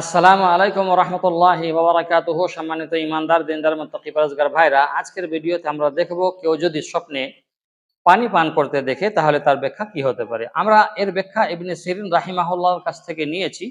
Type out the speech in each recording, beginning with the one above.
আসসালামু আলাইকুম রহমতুল্লাহ বাবরাকাতুহ সম্মানিত ইমানদার দিনদার মতকি পরজগার ভাইরা। আজকের ভিডিওতে আমরা দেখব কেউ যদি স্বপ্নে পানি পান করতে দেখে, তাহলে তার ব্যাখ্যা কি হতে পারে? আমরা এর ব্যাখ্যা ইবনে সিরিন রাহিমাহুল্লাহর কাছ থেকে নিয়েছি।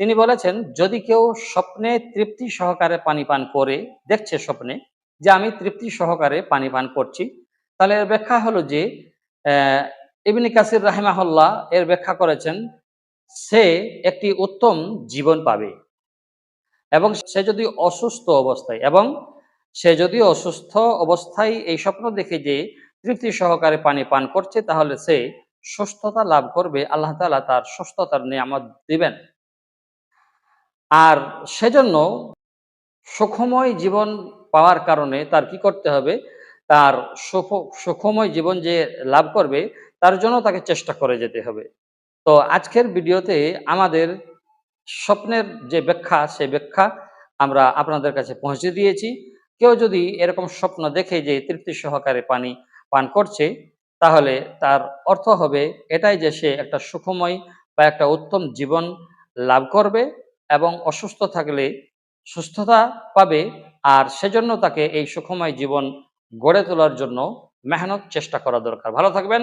তিনি বলেছেন, যদি কেউ স্বপ্নে তৃপ্তি সহকারে পানি পান করে, দেখছে স্বপ্নে যে আমি তৃপ্তি সহকারে পানি পান করছি, তাহলে এর ব্যাখ্যা হলো যে ইবনে কাসির রাহিমাহুল্লাহ এর ব্যাখ্যা করেছেন সে একটি উত্তম জীবন পাবে। এবং সে যদি অসুস্থ অবস্থায়, এবং সে যদি অসুস্থ অবস্থায় এই স্বপ্ন দেখে যে তৃপ্তি সহকারে পানি পান করছে, তাহলে সে সুস্থতা লাভ করবে। আল্লাহ তাআলা তার সুস্থতার নিয়ামত দিবেন। আর সেজন্য সুখময় জীবন পাওয়ার কারণে তার কি করতে হবে? তার সুখ- সুখময় জীবন যে লাভ করবে, তার জন্য তাকে চেষ্টা করে যেতে হবে। তো আজকের ভিডিওতে আমাদের স্বপ্নের যে ব্যাখ্যা, সেই ব্যাখ্যা আমরা আপনাদের কাছে পৌঁছে দিয়েছি। কেউ যদি এরকম স্বপ্ন দেখে যে তৃপ্তি সহকারে পানি পান করছে, তাহলে তার অর্থ হবে এটাই যে সে একটা সুখময় বা একটা উত্তম জীবন লাভ করবে এবং অসুস্থ থাকলে সুস্থতা পাবে আর সেজন্য তাকে এই সুখময় জীবন গড়ে তোলার জন্য মেহনত চেষ্টা করা দরকার। ভালো থাকবেন।